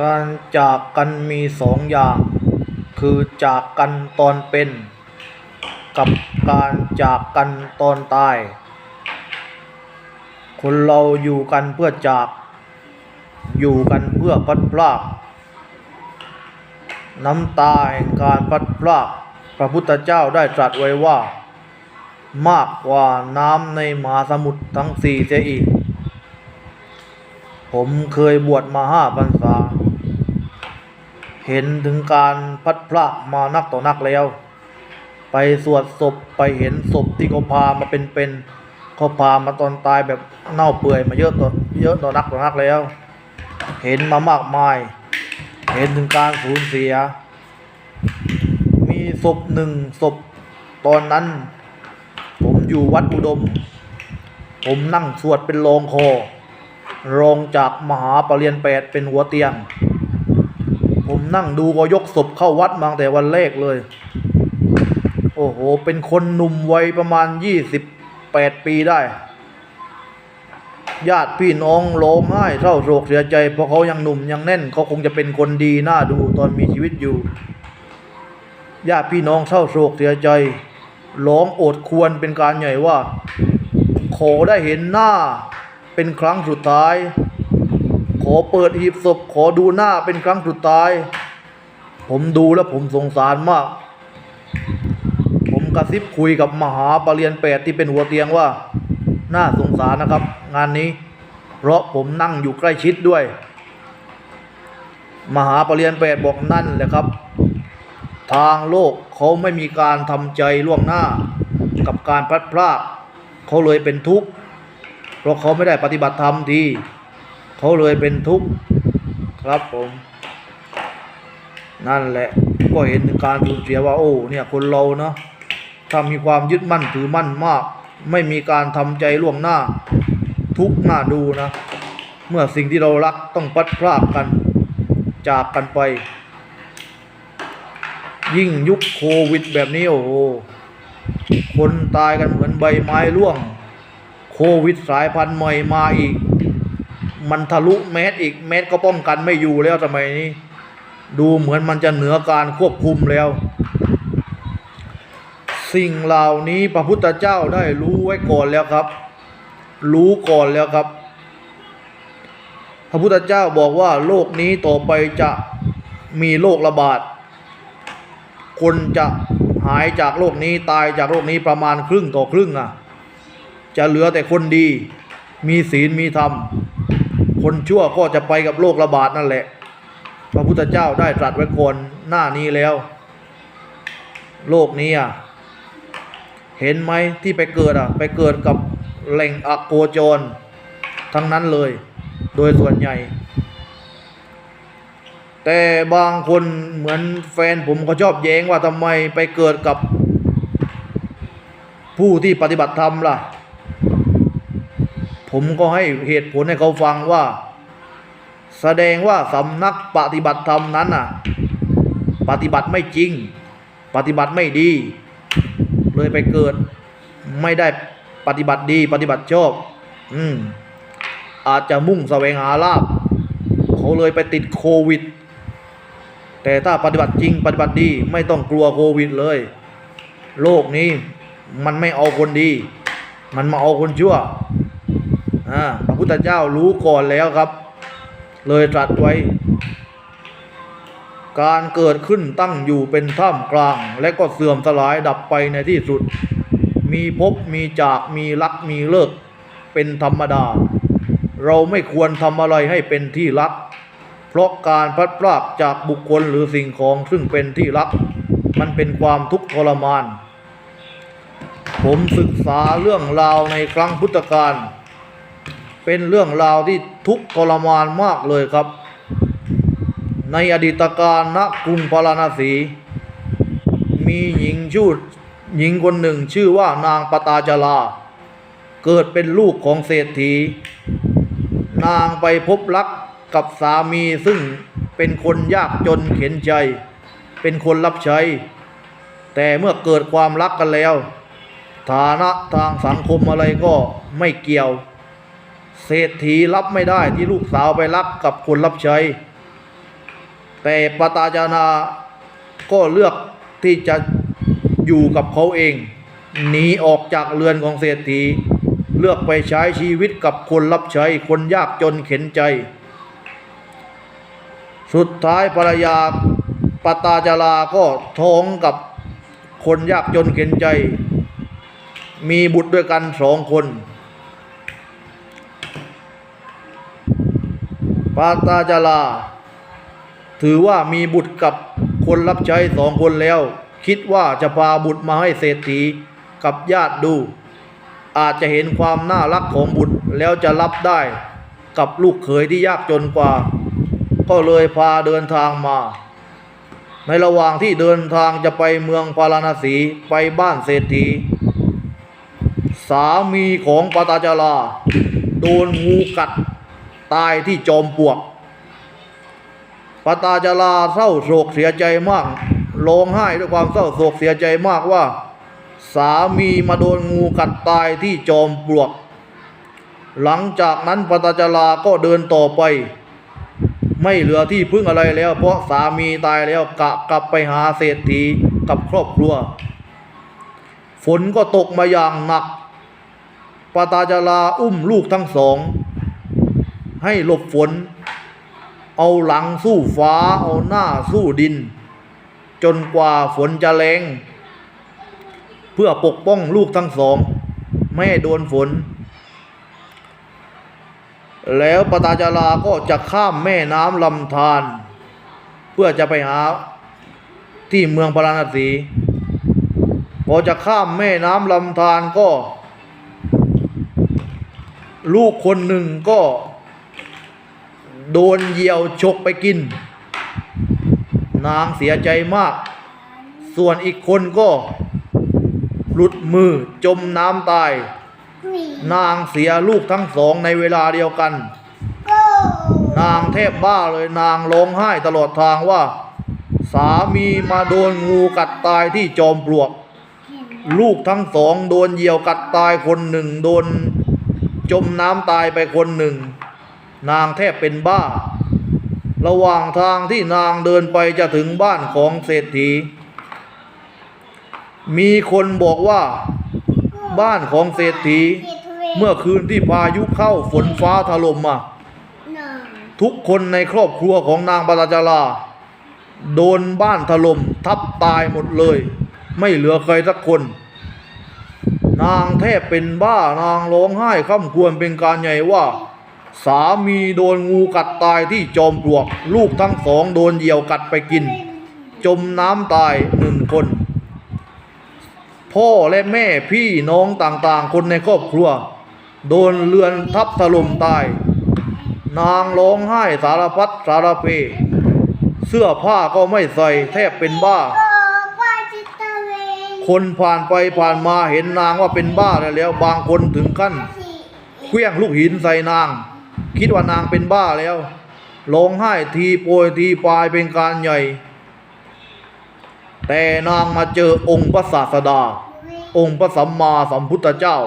การจากกันมีสองอย่าง คือจากกันตอนเป็น กับการจากกันตอนตาย คนเราอยู่กันเพื่อจาก อยู่กันเพื่อพัดพราก น้ำตาแห่งการพัดพราก พระพุทธเจ้าได้ตรัสไว้ว่า มากกว่าน้ำในมหาสมุทรทั้งสี่เสียอีกผมเคยบวชมาห้าพรรษา เห็นถึงการพัดพรากมานักต่อนักแล้ว ไปสวดศพไปเห็นศพที่เขาพามาเป็นๆเขาพามาตอนตายแบบเน่าเปื่อยมาเยอะต่อเยอะต่อนักต่อนักแล้ว เห็นมามากมาย เห็นถึงการสูญเสีย มีศพหนึ่งศพตอนนั้น ผมอยู่วัดอุดม ผมนั่งสวดเป็นรองคอรองจากมหาปรริญญาแปดเป็นหัวเตียง ผมนั่งดูก็ยกศพเข้าวัดมาแต่วันแรกเลย โอ้โห เป็นคนหนุ่มวัยประมาณยี่สิบแปดปีได้ ญาติพี่น้องร้องไห้เศร้าโศกเสียใจ เพราะเขายังหนุ่มยังแน่น เขาคงจะเป็นคนดีน่าดูตอนมีชีวิตอยู่ ญาติพี่น้องเศร้าโศกเสียใจ ร้องโอดควรเป็นการใหญ่ว่า ขอได้เห็นหน้าเป็นครั้งสุดท้าย ขอเปิดหีบศพขอดูหน้าเป็นครั้งสุดท้าย ผมดูแล้วผมสงสารมาก ผมกระซิบคุยกับมหาปรริญญาแปดที่เป็นหัวเตียงว่า น่าสงสารนะครับ งานนี้ เพราะผมนั่งอยู่ใกล้ชิดด้วย มหาปรริญญาแปดบอกนั่นแหละครับ ทางโลกเขาไม่มีการทำใจล่วงหน้า กับการพลัดพรากเขาเลยเป็นทุกข์เพราะเขาไม่ได้ปฏิบัติธรรมดี เขาเลยเป็นทุกข์ครับผม นั่นแหละก็เห็นการสูญเสียว่าโอ้เนี่ยคนเราเนาะถ้ามีความยึดมั่นถือมั่นมาก ไม่มีการทำใจล่วงหน้า ทุกข์น่าดูนะ เมื่อสิ่งที่เรารักต้องพัดพรากกัน จากกันไป ยิ่งยุคโควิดแบบนี้โอ้โหคนตายกันเหมือนใบไม้ร่วง โควิดสายพันธุ์ใหม่มาอีก มันทะลุแมสอีกแมสก็ป้องกันไม่อยู่แล้วสมัยนี้ ดูเหมือนมันจะเหนือการควบคุมแล้ว สิ่งเหล่านี้พระพุทธเจ้าได้รู้ไว้ก่อนแล้วครับ รู้ก่อนแล้วครับ พระพุทธเจ้าบอกว่าโลกนี้ต่อไปจะมีโรคระบาด คนจะหายจากโรคนี้ตายจากโรคนี้ประมาณครึ่งต่อครึ่งอะ จะเหลือแต่คนดี มีศีลมีธรรม คนชั่วก็จะไปกับโรคระบาดนั่นแหละ พระพุทธเจ้าได้ตรัสไว้ก่อนหน้านี้แล้ว โลกนี้อะเห็นไหมที่ไปเกิดอะ ไปเกิดกับแหล่งอโคจร ทั้งนั้นเลย โดยส่วนใหญ่ แต่บางคนเหมือนแฟนผมเขาชอบแย้งว่าทำไมไปเกิดกับผู้ที่ปฏิบัติธรรมล่ะ ผมก็ให้เหตุผลให้เขาฟังว่า แสดงว่าสำนักปฏิบัติธรรมนั้นน่ะ ปฏิบัติไม่จริง ปฏิบัติไม่ดี เลยไปเกิด ไม่ได้ปฏิบัติดี ปฏิบัติชอบอืมอาจจะมุ่งแสวงหาลาภเขาเลยไปติดโควิด แต่ถ้าปฏิบัติจริง ปฏิบัติดี ไม่ต้องกลัวโควิดเลย โลกนี้มันไม่เอาคนดี มันมาเอาคนชั่วอ่า พระพุทธเจ้ารู้ก่อนแล้วครับ เลยตรัสไว้ การเกิดขึ้นตั้งอยู่เป็นท่ามกลาง และก็เสื่อมสลายดับไปในที่สุด มีภพมีจากมีรักมีเลิก เป็นธรรมดา เราไม่ควรทำอะไรให้เป็นที่รัก เพราะการพัดพรากจากบุคคลหรือสิ่งของซึ่งเป็นที่รัก มันเป็นความทุกข์ทรมาน ผมศึกษาเรื่องราวในครั้งพุทธกาล เป็นเรื่องราวที่ทุกข์ทรมานมากเลยครับ ในอดีตการณกรุงพาราณสี มีหญิงชื่อหญิงคนหนึ่งชื่อว่านางปตาจาราเกิดเป็นลูกของเศรษฐี นางไปพบรักกับสามีซึ่งเป็นคนยากจนเข็นใจ เป็นคนรับใช้ แต่เมื่อเกิดความรักกันแล้ว ฐานะทางสังคมอะไรก็ไม่เกี่ยว เศรษฐีรับไม่ได้ที่ลูกสาวไปรักกับคนรับใช้ แต่ปตาจานาก็เลือกที่จะอยู่กับเขาเอง หนีออกจากเรือนของเศรษฐี เลือกไปใช้ชีวิตกับคนรับใช้ คนยากจนเข็นใจ สุดท้ายภรรยาปตาจาราก็ท้องกับคนยากจนเข็นใจ มีบุตรด้วยกันสองคน ปาตาจาราถือว่ามีบุตรกับคนรับใช้สองคนแล้ว คิดว่าจะพาบุตรมาให้เศรษฐีกับญาติดู อาจจะเห็นความน่ารักของบุตรแล้วจะรับได้กับลูกเขยที่ยากจนกว่า ก็เลยพาเดินทางมา ในระหว่างที่เดินทางจะไปเมืองพาราณสีไปบ้านเศรษฐี สามีของปตาจาราโดนงูกัด ตายที่จอมปลวกปตาจาราเศร้าโศกเสียใจมากร้องไห้ด้วยความเศร้าโศกเสียใจมากว่า สามีมาโดนงูกัดตายที่จอมปลวก หลังจากนั้นปตาจาราก็เดินต่อไป ไม่เหลือที่พึ่งอะไรแล้ว เพราะสามีตายแล้วกะกลับไปหาเศรษฐีกับครอบครัว ฝนก็ตกมาอย่างหนักปตาจาราอุ้มลูกทั้งสอง ให้หลบฝน เอาหลังสู้ฟ้า เอาหน้าสู้ดิน จนกว่าฝนจะแรงเพื่อปกป้องลูกทั้งสอง ไม่ให้โดนฝน แล้วปตาจาราก็จะข้ามแม่น้ำลำธารเพื่อจะไปหาที่เมืองพาราณสี พอจะข้ามแม่น้ำลำธารก็ ลูกคนหนึ่งก็ โดนเหยี่ยวฉกไปกิน นางเสียใจมาก ส่วนอีกคนก็ หลุดมือจมน้ำตาย นางเสียลูกทั้งสองในเวลาเดียวกัน นางแทบบ้าเลยนางร้องไห้ตลอดทางว่า สามีมาโดนงูกัดตายที่จอมปลวก ลูกทั้งสองโดนเหยี่ยวกัดตายคนหนึ่งโดนจมน้ำตายไปคนหนึ่ง นางแทบเป็นบ้า ระหว่างทางที่นางเดินไปจะถึงบ้านของเศรษฐี มีคนบอกว่า บ้านของเศรษฐี เมื่อคืนที่พายุเข้าฝนฟ้าถล่มมาทุกคนในครอบครัวของนางปตาจาราโดนบ้านถล่มทับตายหมดเลย ไม่เหลือใครสักคน นางแทบเป็นบ้านางร้องไห้ค่ำควรเป็นการใหญ่ว่า สามีโดนงูกัดตายที่จอมปลวก ลูกทั้งสองโดนเหยี่ยวกัดไปกิน จมน้ำตายหนึ่งคน พ่อและแม่พี่น้องต่างๆ คนในครอบครัว โดนเรือนทับถล่มตาย นางร้องไห้สารพัดสารเพ เสื้อผ้าก็ไม่ใส่แทบเป็นบ้า คนผ่านไปผ่านมาเห็นนางว่าเป็นบ้าแล้ว บางคนถึงขั้นเคลี้ยงลูกหินใส่นาง คิดว่านางเป็นบ้าแล้วร้องไห้ทีโปรยทีปลายเป็นการใหญ่ แต่นางมาเจอองค์พระศาสดา องค์พระสัมมาสัมพุทธเจ้า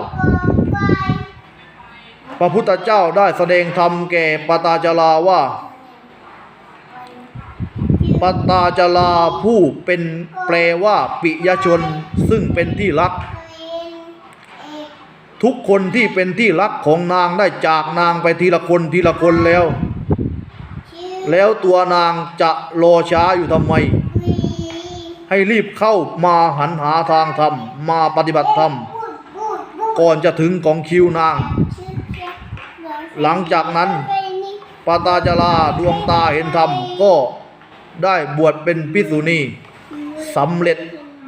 พระพุทธเจ้าได้แสดงธรรมแก่ปตาจาราว่าปตาจาราผู้เป็นแปลว่าปิยชนซึ่งเป็นที่รัก ทุกคนที่เป็นที่รักของนางได้จากนางไปทีละคนทีละคนแล้ว แล้วตัวนางจะรอช้าอยู่ทำไม ให้รีบเข้ามาหันหาทางธรรม มาปฏิบัติธรรม ก่อนจะถึงของคิวนาง หลังจากนั้นปตาจาราดวงตาเห็นธรรม ก็ได้บวชเป็นพิสุณีสำเร็จ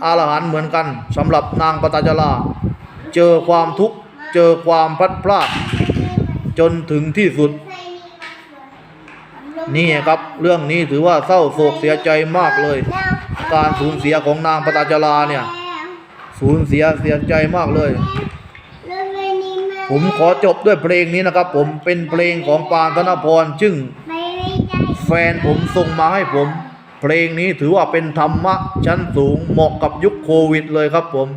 อรหันเหมือนกันสำหรับนางปตาจาราเจอความทุกข์ เจอความพัดพรากจนถึงที่สุด นี่ครับเรื่องนี้ถือว่าเศร้าโศกเสียใจมากเลย การสูญเสียของนางปตาจาราเนี่ย สูญเสียเสียใจมากเลย ผมขอจบด้วยเพลงนี้นะครับ ผมเป็นเพลงของปานธนพรซึ่งแฟนผมส่งมาให้ผม เพลงนี้ถือว่าเป็นธรรมะชั้นสูงเหมาะกับยุคโควิดเลยครับผม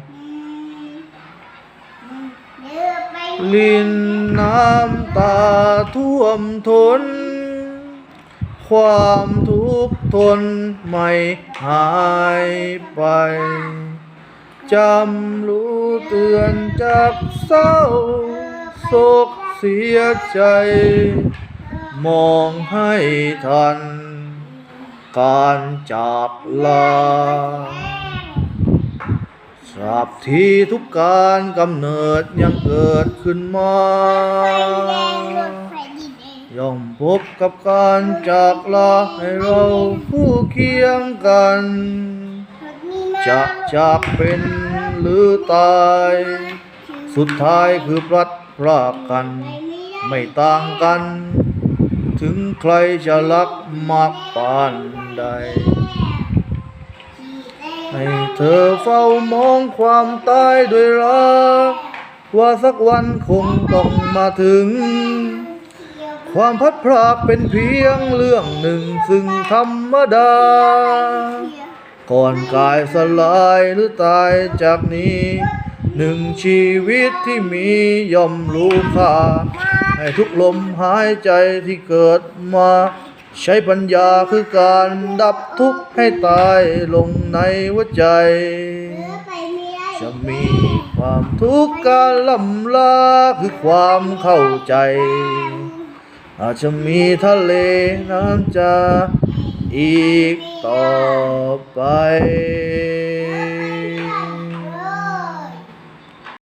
ลินน้ำตาท่วมทนคความทุกข์ทนไม่หายไป จำรู้เตือนจากเศร้าโศกเสียใจ มองให้ทัน การจากลา สาบที่ทุกการกำเนิดยังเกิดขึ้นมา ย่อมพบกับการจากลาให้เราผู้เคียงกัน จะจากเป็นหรือตาย สุดท้ายคือพลัดพรากกัน ไม่ต่างกัน ถึงใครจะรักมากปานใด ให้เธอเฝ้ามองความตายด้วยรักว่าสักวันคงต้องมาถึง ความพัดพรากเป็นเพียงเรื่องหนึ่งซึ่งธรรมดา ก่อนกายสลายหรือตายจากนี้ หนึ่งชีวิตที่มีย่อมรู้ค่าให้ทุกลมหายใจที่เกิดมา ใช้ปัญญาคือการดับทุกข์ให้ตายลงในหัวใจ จะมีความทุกข์การลำลาคือความเข้าใจ อาจจะมีทะเลน้ำจาอีกต่อไป